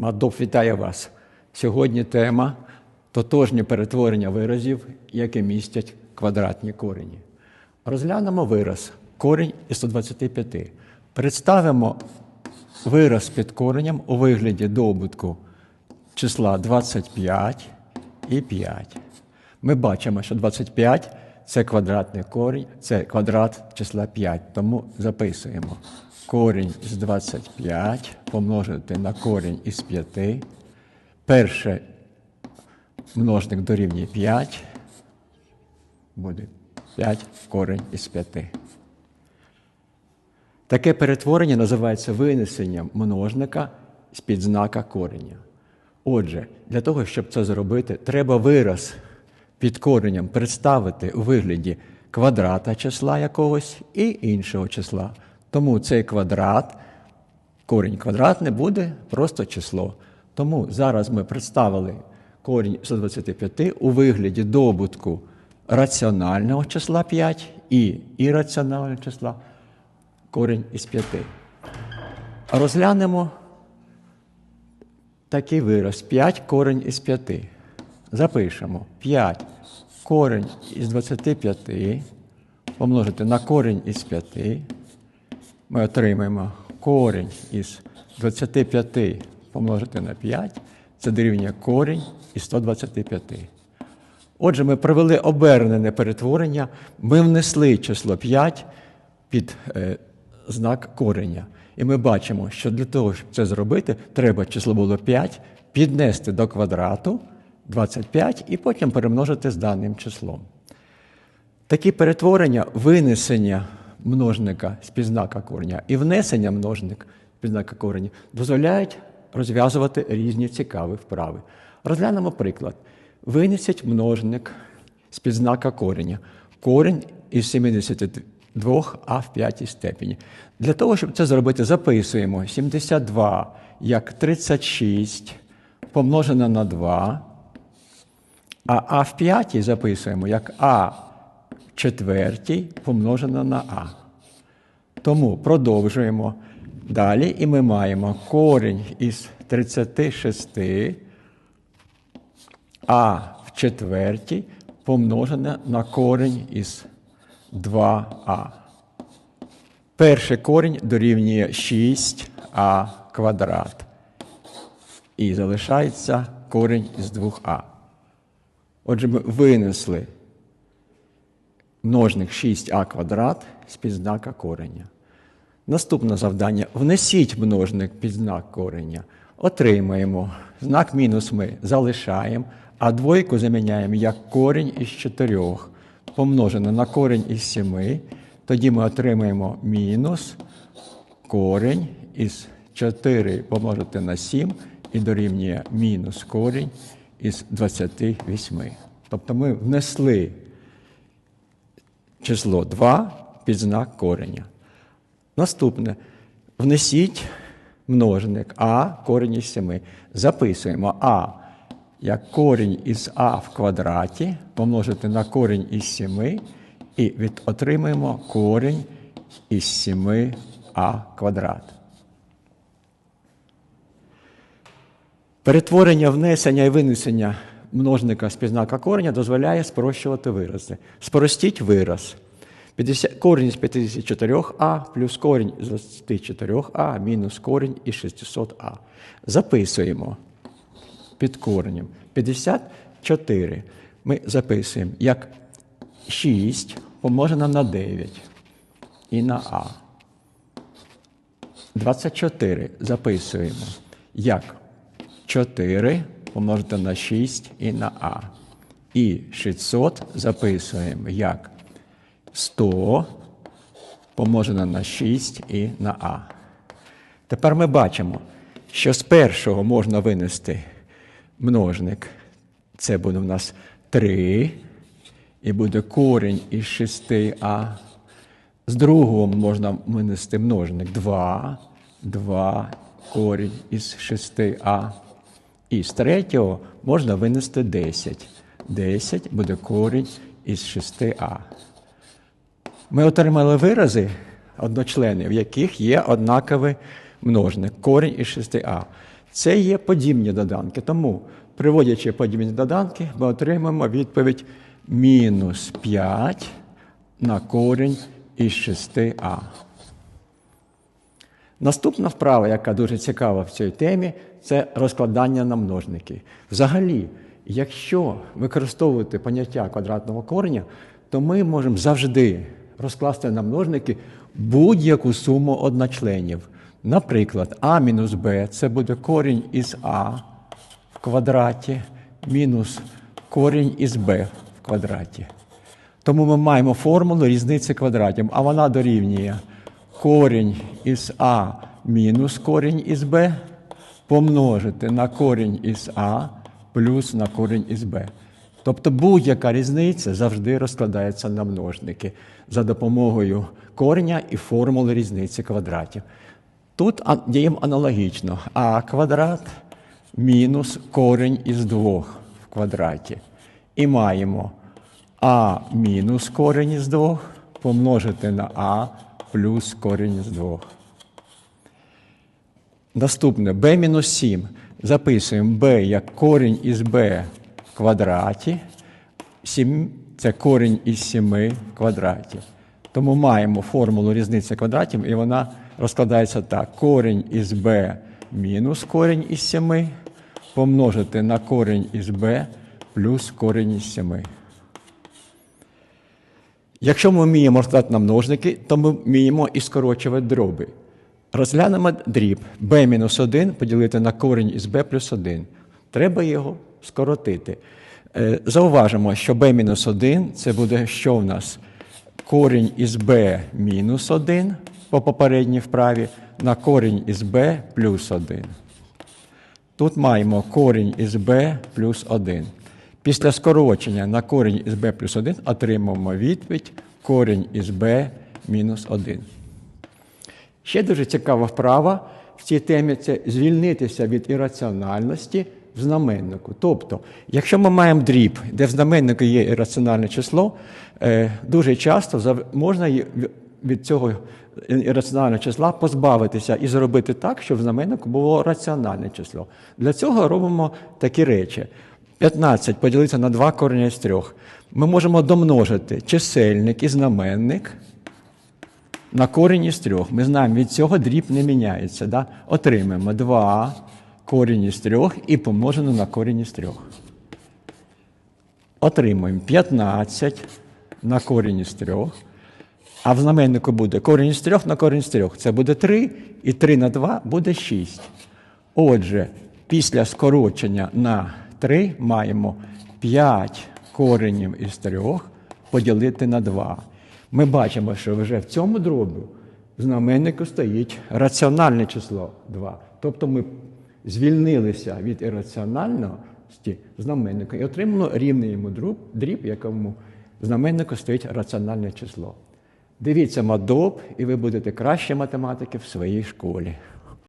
Мадоп вітає вас. Сьогодні тема тотожні перетворення виразів, які містять квадратні корені. Розглянемо вираз корінь із 125. Представимо вираз під коренем у вигляді добутку числа 25 і 5. Ми бачимо, що 25 це квадратний корінь, це квадрат числа 5. Тому записуємо корінь з 25 помножити на корінь із 5. Перший множник дорівнює 5. Буде 5 корінь із 5. Таке перетворення називається винесенням множника з-під знака кореня. Отже, для того, щоб це зробити, треба вираз під коренем представити у вигляді квадрата числа якогось і іншого числа. Тому цей квадрат, корінь квадратний буде просто число. Тому зараз ми представили корінь 125 у вигляді добутку раціонального числа 5 і ірраціонального числа корінь із 5. Розглянемо такий вираз 5 корінь із 5. Запишемо 5 корінь із 25 помножити на корінь із 5. Ми отримаємо корінь із 25 помножити на 5. Це дорівнює корінь із 125. Отже, ми провели обернене перетворення, ми внесли число 5 під е, знак кореня. І ми бачимо, що для того, щоб це зробити, треба число було 5 піднести до квадрату 25 і потім перемножити з даним числом. Такі перетворення, винесення множника з підзнака кореня і внесення множника з підзнака кореня дозволяють розв'язувати різні цікаві вправи. Розглянемо приклад. Винесіть множник з підзнака кореня. Корінь із 72а в п'ятій степені. Для того, щоб це зробити, записуємо 72 як 36 помножено на 2. А А в п'ятій записуємо як А четвертій помножено на А. Тому продовжуємо далі, і ми маємо корінь із 36 А в четвертій помножене на корінь із 2а. Перший корінь дорівнює 6а квадрат. І залишається корінь із 2а. Отже, ми винесли множник 6а квадрат з підзнака кореня. Наступне завдання: внесіть множник під знак кореня. Отримаємо. Знак мінус ми залишаємо, а двойку заміняємо як корінь із 4 помножено на корінь із 7. Тоді ми отримаємо мінус корінь із 4 помножити на 7 і дорівнює мінус корінь із 28. Тобто ми внесли число 2 під знак кореня. Наступне. Внесіть множник А корінь із 7. Записуємо А як корінь із А в квадраті помножити на корінь із 7 і від, отримаємо корінь із 7а квадрат. Перетворення внесення і винесення множника з підзнака кореня дозволяє спрощувати вирази. Спростіть вираз. 50, корінь з 54а плюс корінь з 24а мінус корінь із 600а. Записуємо під коренем. 54 ми записуємо як 6 помножено на 9 і на А. 24 записуємо як 4 помножити на 6 і на А. І 600 записуємо як 100 помножено на 6 і на А. Тепер ми бачимо, що з першого можна винести множник. Це буде у нас 3, і буде корінь із 6а. З другого можна винести множник 2, 2 корінь із 6а. І з третього можна винести 10. 10 буде корінь із 6а. Ми отримали вирази одночлени, в яких є однаковий множник, корінь із 6а. Це є подібні доданки. Тому, приводячи подібні доданки, ми отримаємо відповідь мінус 5 на корінь із 6а. Наступна вправа, яка дуже цікава в цій темі, це розкладання на множники. Взагалі, якщо використовувати поняття квадратного кореня, то ми можемо завжди розкласти на множники будь-яку суму одночленів. Наприклад, а мінус b це буде корінь із а в квадраті мінус корінь із b в квадраті. Тому ми маємо формулу різниці квадратів, а вона дорівнює корінь із А мінус корінь із Б помножити на корінь із А плюс на корінь із Б. Тобто будь-яка різниця завжди розкладається на множники за допомогою кореня і формули різниці квадратів. Тут діємо аналогічно. А квадрат мінус корінь із 2 в квадраті. І маємо а мінус корінь із 2 помножити на а плюс корінь із 2. Наступне b мінус 7. Записуємо b як корінь із b в квадраті. 7 це корінь із 7 в квадраті. Тому маємо формулу різниці квадратів, і вона розкладається так: корінь із b мінус корінь із 7 помножити на корінь із b плюс корінь із 7. Якщо ми вміємо розкладати на множники, то ми вміємо і скорочувати дроби. Розглянемо дріб b-1 поділити на корінь із b плюс 1. Треба його скоротити. Е, Зауважимо, що b-1 це буде що в нас? Корінь із b мінус 1 по попередній вправі на корінь із b плюс 1. Тут маємо корінь із b плюс 1. Після скорочення на корінь із b плюс 1 отримаємо відповідь корінь із b мінус 1. Ще дуже цікава вправа в цій темі це звільнитися від ірраціональності в знаменнику. Тобто, якщо ми маємо дріб, де в знаменнику є ірраціональне число, е, дуже часто можна від цього ірраціонального числа позбавитися і зробити так, щоб в знаменнику було раціональне число. Для цього робимо такі речі. 15 поділити на 2 корення з 3. Ми можемо домножити чисельник і знаменник на корінь із трьох. Ми знаємо, від цього дріб не міняється. Да? Отримаємо 2 корінь із трьох і помножено на корінь із трьох. Отримуємо 15 на корінь із трьох. А в знаменнику буде корінь із трьох на корінь з трьох. Це буде 3, і 3 на 2 буде 6. Отже, після скорочення на 3 маємо 5 коренів із 3 поділити на 2. Ми бачимо, що вже в цьому дробі знаменнику стоїть раціональне число 2. Тобто ми звільнилися від ірраціональності знаменника і отримали рівний йому дріб, дріб, якому знаменнику стоїть раціональне число. Дивіться мадоб, і ви будете кращі математики в своїй школі.